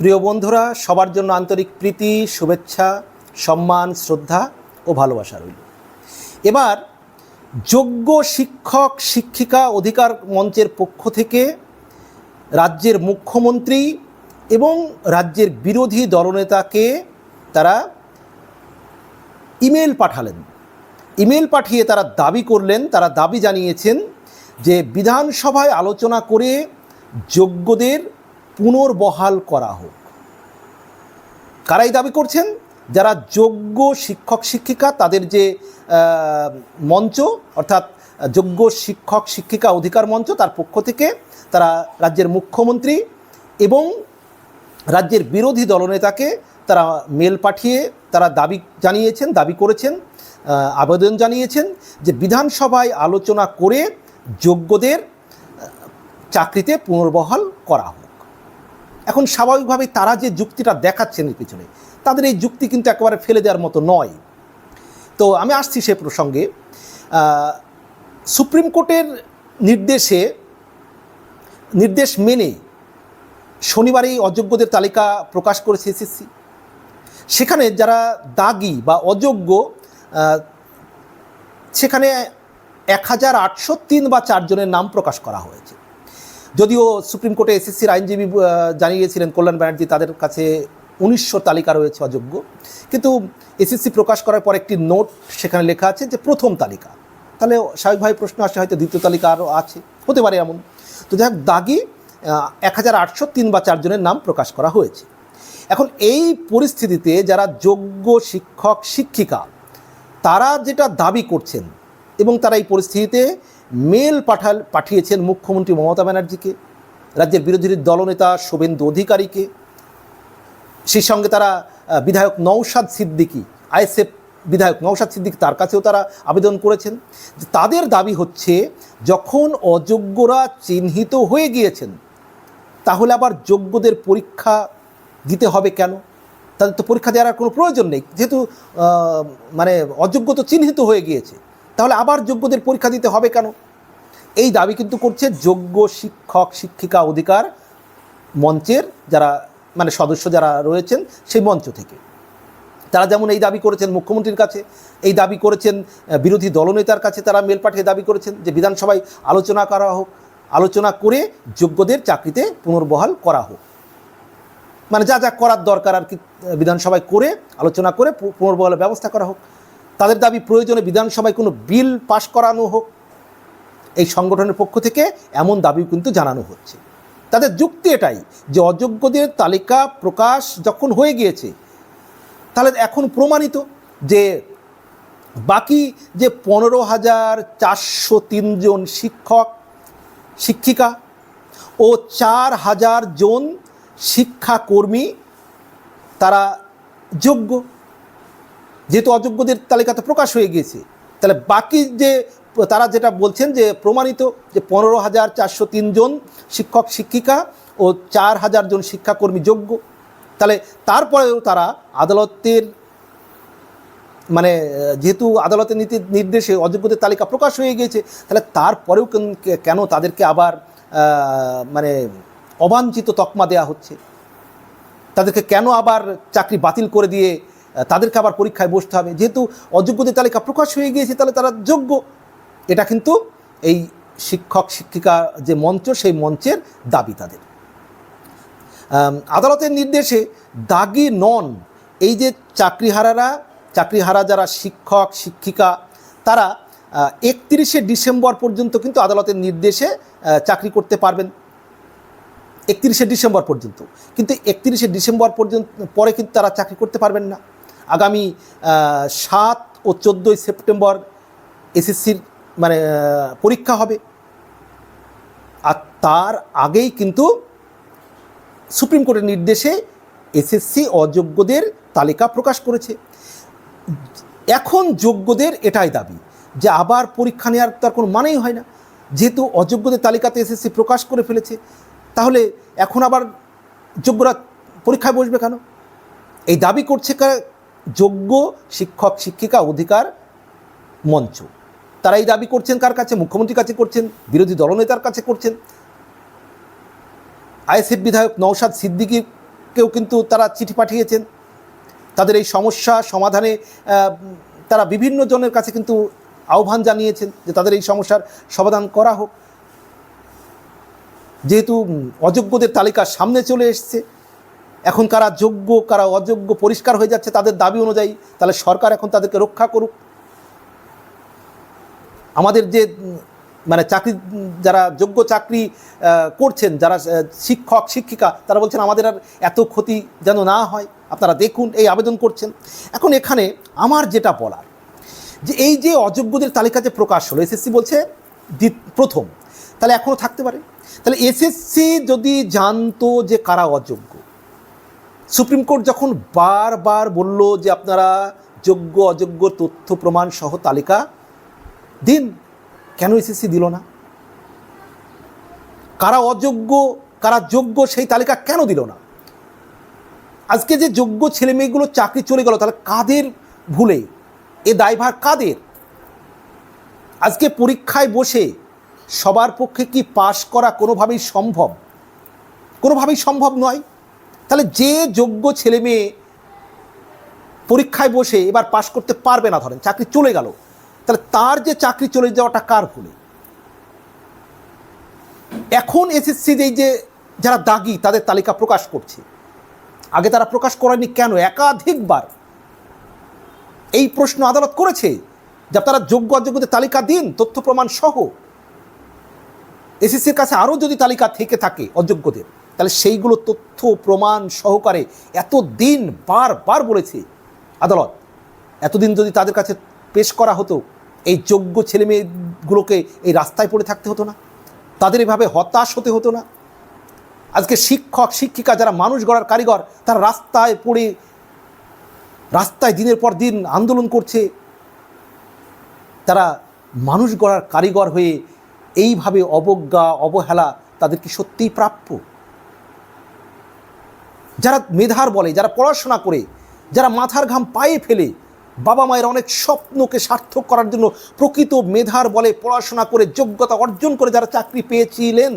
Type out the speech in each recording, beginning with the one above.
প্রিয় বন্ধুরা, সবার জন্য আন্তরিক প্রীতি, শুভেচ্ছা, সম্মান, শ্রদ্ধা ও ভালোবাসা রইল। এবার যোগ্য শিক্ষক, শিক্ষিকা অধিকার মঞ্চের পক্ষ থেকে রাজ্যের মুখ্যমন্ত্রী এবং রাজ্যের বিরোধী দলনেতাকে তারা ইমেল পাঠালেন। ইমেল পাঠিয়ে তারা দাবি করলেন, তারা দাবি জানিয়েছেন যে বিধানসভায় আলোচনা করে যোগ্যদের পুনর্বহাল করা হোক। কারাই দাবি করছেন, যারা যোগ্য শিক্ষক, শিক্ষিকা, তাদের যে মঞ্চ, অর্থাৎ যোগ্য শিক্ষক, শিক্ষিকা অধিকার মঞ্চ, তার পক্ষ থেকে তারা রাজ্যের মুখ্যমন্ত্রী এবং রাজ্যের বিরোধী দলনেতাকে তারা মেল পাঠিয়ে তারা দাবি জানিয়েছেন, দাবি করেছেন আবেদন জানিয়েছেন যে বিধানসভায় আলোচনা করে যোগ্যদের চাকরিতে পুনর্বহাল করা হোক। এখন স্বাভাবিকভাবেই তারা যে যুক্তিটা দেখাচ্ছেন এর পিছনে, তাদের এই যুক্তি কিন্তু একেবারে ফেলে দেওয়ার মতো নয়। তো আমি আসছি সে প্রসঙ্গে। সুপ্রিম কোর্টের নির্দেশে, নির্দেশ মেনে শনিবার এই অযোগ্যদের তালিকা প্রকাশ করেছে এসএসসি। সেখানে যারা দাগি বা অযোগ্য সেখানে এক হাজার আটশো তিন বা চারজনের নাম প্রকাশ করা হয়েছে। যদিও সুপ্রিম কোর্টে এসএসসির আইনজীবী জানিয়েছিলেন কল্যাণ ব্যানার্জি তাদের কাছে উনিশশো তালিকা রয়েছে অযোগ্য। কিন্তু এসএসসি প্রকাশ করার পর একটি নোট সেখানে লেখা আছে যে প্রথম তালিকা। তাহলে স্বাভাবিকভাবে প্রশ্ন আসে হয়তো দ্বিতীয় তালিকা আরও আছে, হতে পারে এমন। তো যাই হোক, দাগি এক হাজার আটশো তিন বা চারজনের নাম প্রকাশ করা হয়েছে। এখন এই পরিস্থিতিতে যারা যোগ্য শিক্ষক, শিক্ষিকা, তারা যেটা দাবি করছেন এবং তারা এই পরিস্থিতিতে মেল পাঠাল, পাঠিয়েছেন মুখ্যমন্ত্রী মমতা ব্যানার্জিকে, রাজ্যের বিরোধী দলনেতা শুভেন্দু অধিকারীকে, সেই সঙ্গে তারা বিধায়ক নৌসাদ সিদ্দিকী, আইএসএফ বিধায়ক নৌসাদ সিদ্দিকী তার কাছেও তারা আবেদন করেছেন। তাদের দাবি হচ্ছে, যখন অযোগ্যরা চিহ্নিত হয়ে গিয়েছেন, তাহলে আবার যোগ্যদের পরীক্ষা দিতে হবে কেন? তাদের তো পরীক্ষা দেওয়ার কোনো প্রয়োজন নেই। যেহেতু মানে অযোগ্য তো চিহ্নিত হয়ে গিয়েছে। তাহলে আবার যোগ্যদের পরীক্ষা দিতে হবে কেন? এই দাবি কিন্তু করছে যোগ্য শিক্ষক, শিক্ষিকা অধিকার মঞ্চের যারা মানে সদস্য যারা রয়েছেন সেই মঞ্চ থেকে। তারা যেমন এই দাবি করেছেন মুখ্যমন্ত্রীর কাছে, এই দাবি করেছেন বিরোধী দলনেতার কাছে তারা মেল পাঠিয়ে দাবি করেছেন যে বিধানসভায় আলোচনা করা হোক, আলোচনা করে যোগ্যদের চাকরিতে পুনর্বহাল করা হোক। মানে যা যা করার দরকার আর কি বিধানসভায় করে, আলোচনা করে পুনর্বহালের ব্যবস্থা করা হোক। তাদের দাবি প্রয়োজনে বিধানসভায় কোনো বিল পাশ করানো হোক। এই সংগঠনের পক্ষ থেকে এমন দাবিও কিন্তু জানানো হচ্ছে। তাদের যুক্তি এটাই যে অযোগ্যদের তালিকা প্রকাশ যখন হয়ে গিয়েছে, তাহলে এখন প্রমাণিত যে বাকি যে পনেরো হাজার চারশো তিনজন শিক্ষক, শিক্ষিকা ও চার হাজার জন শিক্ষাকর্মী তারা যোগ্য। যেহেতু অযোগ্যদের তালিকাতে প্রকাশ হয়ে গিয়েছে, তাহলে বাকি যে তারা যেটা বলছেন যে প্রমাণিত যে পনেরো হাজার চারশো তিনজন শিক্ষক, শিক্ষিকা ও চার হাজার জন শিক্ষাকর্মী যোগ্য, তাহলে তারপরেও তারা আদালতের মানে যেহেতু আদালতের নীতি নির্দেশে অযোগ্যদের তালিকা প্রকাশ হয়ে গিয়েছে, তাহলে তারপরেও কেন- তাদেরকে আবার মানে অবাঞ্ছিত তকমা দেওয়া হচ্ছে? তাদেরকে কেন আবার চাকরি বাতিল করে দিয়ে তাদেরকে আবার পরীক্ষায় বসতে হবে। যেহেতু অযোগ্যদের তালিকা প্রকাশ হয়ে গিয়েছে, তাহলে তারা যোগ্য। এটা কিন্তু এই শিক্ষক, শিক্ষিকা যে মঞ্চ, সেই মঞ্চের দাবি তাদের। আদালতের নির্দেশে দাগি নন এই যে চাকরিহারারা, চাকরিহারা যারা শিক্ষক, শিক্ষিকা, তারা একত্রিশে ডিসেম্বর পর্যন্ত কিন্তু আদালতের নির্দেশে চাকরি করতে পারবেন। একত্রিশে ডিসেম্বর পর্যন্ত। কিন্তু একত্রিশে ডিসেম্বর পর্যন্ত, পরে কিন্তু তারা চাকরি করতে পারবেন না। আগামী সাত ও চোদ্দোই সেপ্টেম্বর এসএসসির মানে পরীক্ষা হবে। আর তার আগেই কিন্তু সুপ্রিম কোর্টের নির্দেশে এসএসসি অযোগ্যদের তালিকা প্রকাশ করেছে। এখন যোগ্যদের এটাই দাবি যে আবার পরীক্ষা নেওয়ার তার কোনো মানেই হয় না। যেহেতু অযোগ্যদের তালিকাতে এসএসসি প্রকাশ করে ফেলেছে, তাহলে এখন আবার যোগ্যরা পরীক্ষায় বসবে কেন? এই দাবি করছে যোগ্য শিক্ষক, শিক্ষিকা অধিকার মঞ্চ। তারা এই দাবি করছেন কার কাছে? মুখ্যমন্ত্রীর কাছে করছেন? বিরোধী দলনেতার কাছে করছেন? আইএসএফ বিধায়ক নৌসাদ সিদ্দিকির কেউ কিন্তু তারা চিঠি পাঠিয়েছেন। তাদের এই সমস্যা সমাধানে তারা বিভিন্ন জনের কাছে কিন্তু আহ্বান জানিয়েছেন যে তাদের এই সমস্যার সমাধান করা হোক। যেহেতু অযোগ্যদের তালিকা সামনে চলে এসছে এখন কারা যোগ্য, কারা অযোগ্য, পরিষ্কার হয়ে যাচ্ছে তাদের দাবি অনুযায়ী, তাহলে সরকার এখন তাদেরকে রক্ষা করুক। আমাদের যে মানে চাকরি, যারা যোগ্য চাকরি করছেন, যারা শিক্ষক, শিক্ষিকা, তারা বলছেন আমাদের আর এত ক্ষতি যেন না হয়, আপনারা দেখুন, এই আবেদন করছেন। এখন এখানে আমার যেটা বলার, যে এই যে অযোগ্যদের তালিকা যে প্রকাশ হলো, এসএসসি বলছে প্রথম, তাহলে এখনও থাকতে পারে? তাহলে এসএসসি যদি জানতো যে কারা অযোগ্য সুপ্রিম কোর্ট যখন বারবার বলল যে আপনারা যোগ্য, অযোগ্য তথ্য প্রমাণ সহ তালিকা, দিন কেন এসএসসি দিল না? কারা অযোগ্য, কারা যোগ্য সেই তালিকা কেন দিল না? আজকে যে যোগ্য ছেলে মেয়েগুলো চাকরি চলে গেল, তাহলে কাদের ভুলে? এ দায়ভার কাদের? আজকে পরীক্ষায় বসে সবার পক্ষে কি পাশ করা কোনোভাবেই সম্ভব? কোনোভাবেই সম্ভব নয়। তাহলে যে যোগ্য ছেলে মেয়ে পরীক্ষায় বসে এবার পাশ করতে পারবে না, ধরেন চাকরি চলে গেল, তাহলে তার যে চাকরি চলে যাওয়াটা কার ভুলে? এখন এসএসসি এই যে যারা দাগি, তাদের তালিকা প্রকাশ করছে। আগে তারা প্রকাশ করেনি কেন? একাধিকবার এই প্রশ্ন আদালত করেছে যে আপনারা যোগ্য অযোগ্যদের তালিকা দিন, তথ্য প্রমাণ সহ। এসএসসির কাছে আরও যদি তালিকা থেকে থাকে অযোগ্যদের তাহলে সেইগুলো তথ্য প্রমাণ সহকারে এত দিন বারবার বলেছে আদালত। এতদিন যদি তাদের কাছে পেশ করা হতো, এই যোগ্য ছেলে মেয়েগুলোকে এই রাস্তায় পড়ে থাকতে হতো না, তাদের এভাবে হতাশ হতে হতো না। আজকে শিক্ষক, শিক্ষিকা যারা মানুষ গড়ার কারিগর, তারা রাস্তায় পড়ে, রাস্তায় দিনের পর দিন আন্দোলন করছে। তারা মানুষ গড়ার কারিগর হয়ে এইভাবে অবজ্ঞা, অবহেলা তাদের কি সত্যিই প্রাপ্য। যারা মেধার বলে, যারা পড়াশোনা করে, যারা মাথার ঘাম পায়ে ফেলে, বাবা মায়ের অনেক স্বপ্নকে সার্থক করার জন্য প্রকৃত মেধার বলে পড়াশোনা করে যোগ্যতা অর্জন করে যারা চাকরি পেয়েছিলেন,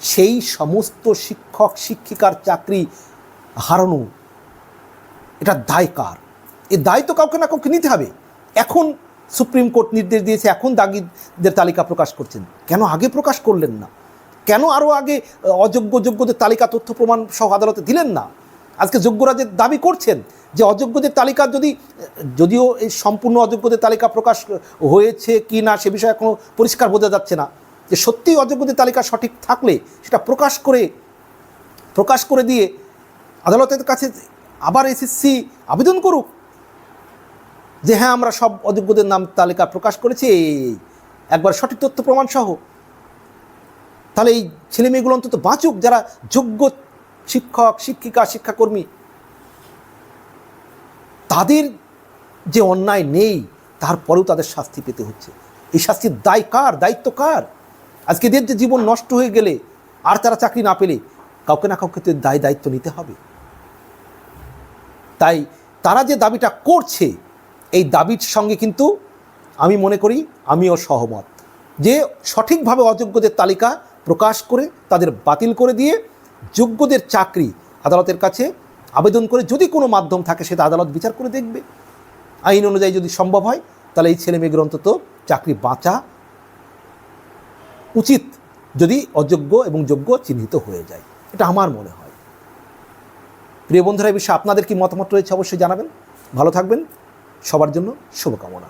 সেই সমস্ত শিক্ষক, শিক্ষিকার চাকরি হারানো। এটা দায় কার? এ দায় তো কাউকে না কাউকে নিতে হবে। এখন সুপ্রিম কোর্ট নির্দেশ দিয়েছে, এখন দাগিদের তালিকা প্রকাশ করছেন। কেন আগে প্রকাশ করলেন না? কেন আরও আগে অযোগ্য যোগ্যদের তালিকা তথ্য প্রমাণ সহ আদালতে দিলেন না? আজকে যোগ্যরা যে দাবি করছেন যে অযোগ্যদের তালিকা যদি, যদিও এই সম্পূর্ণ অযোগ্যদের তালিকা প্রকাশ হয়েছে কি না, সে বিষয়ে এখনও পরিষ্কার বোঝা যাচ্ছে না। যে সত্যিই অযোগ্যদের তালিকা সঠিক থাকলে সেটা প্রকাশ করে প্রকাশ করে দিয়ে আদালতের কাছে আবার এসএসসি আবেদন করুক। যে হ্যাঁ আমরা সব অযোগ্যদের নাম তালিকা প্রকাশ করেছি। একবার সঠিক তথ্য প্রমাণ সহ তাহলে এই ছেলে মেয়েগুলো অন্তত বাঁচুক, যারা যোগ্য শিক্ষক, শিক্ষিকা, শিক্ষাকর্মী। তাদের যে অন্যায় নেই, তারপরেও তাদের শাস্তি পেতে হচ্ছে। এই শাস্তির দায় কার? দায়িত্ব কার? আজকে এদের যে জীবন নষ্ট হয়ে গেলে, আর তারা চাকরি না পেলে, কাউকে না কাউকে তো দায় দায়িত্ব নিতে হবে। তাই তারা যে দাবিটা করছে, এই দাবির সঙ্গে কিন্তু আমি মনে করি আমিও সহমত। যে সঠিকভাবে অযোগ্যদের তালিকা প্রকাশ করে, তাদের বাতিল করে দিয়ে যোগ্যদের চাকরি আদালতের কাছে আবেদন করে যদি কোনো মাধ্যম থাকে, সেটা আদালত বিচার করে দেখবে। আইন অনুযায়ী যদি সম্ভব হয়, তাহলে এই ছেলে মেয়েগুলো অন্তত চাকরি বাঁচা উচিত, যদি অযোগ্য এবং যোগ্য চিহ্নিত হয়ে যায়। এটা আমার মনে হয়। প্রিয় বন্ধুরা, এই বিষয়ে আপনাদের কি মতামত রয়েছে অবশ্যই জানাবেন। ভালো থাকবেন। সবার জন্য শুভকামনা।